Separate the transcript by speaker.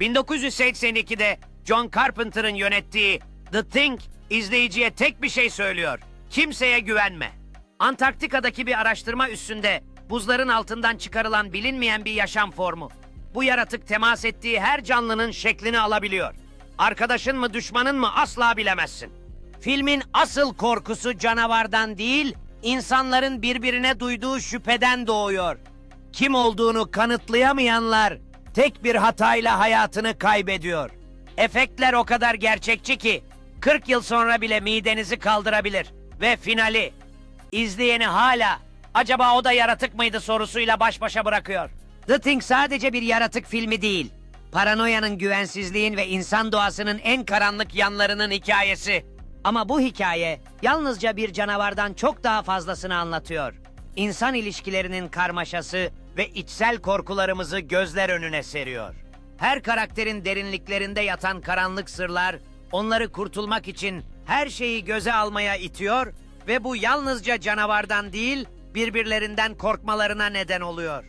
Speaker 1: 1982'de John Carpenter'ın yönettiği The Thing izleyiciye tek bir şey söylüyor. Kimseye güvenme. Antarktika'daki bir araştırma üstünde buzların altından çıkarılan bilinmeyen bir yaşam formu. Bu yaratık temas ettiği her canlının şeklini alabiliyor. Arkadaşın mı düşmanın mı asla bilemezsin. Filmin asıl korkusu canavardan değil, insanların birbirine duyduğu şüpheden doğuyor. Kim olduğunu kanıtlayamayanlar tek bir hatayla hayatını kaybediyor. Efektler o kadar gerçekçi ki 40 yıl sonra bile midenizi kaldırabilir. Ve finali izleyeni hala acaba o da yaratık mıydı sorusuyla baş başa bırakıyor. The Thing sadece bir yaratık filmi değil. Paranoyanın, güvensizliğin ve insan doğasının en karanlık yanlarının hikayesi. Ama bu hikaye yalnızca bir canavardan çok daha fazlasını anlatıyor. İnsan ilişkilerinin karmaşası ve içsel korkularımızı gözler önüne seriyor. Her karakterin derinliklerinde yatan karanlık sırlar onları kurtulmak için her şeyi göze almaya itiyor ve bu yalnızca canavardan değil birbirlerinden korkmalarına neden oluyor.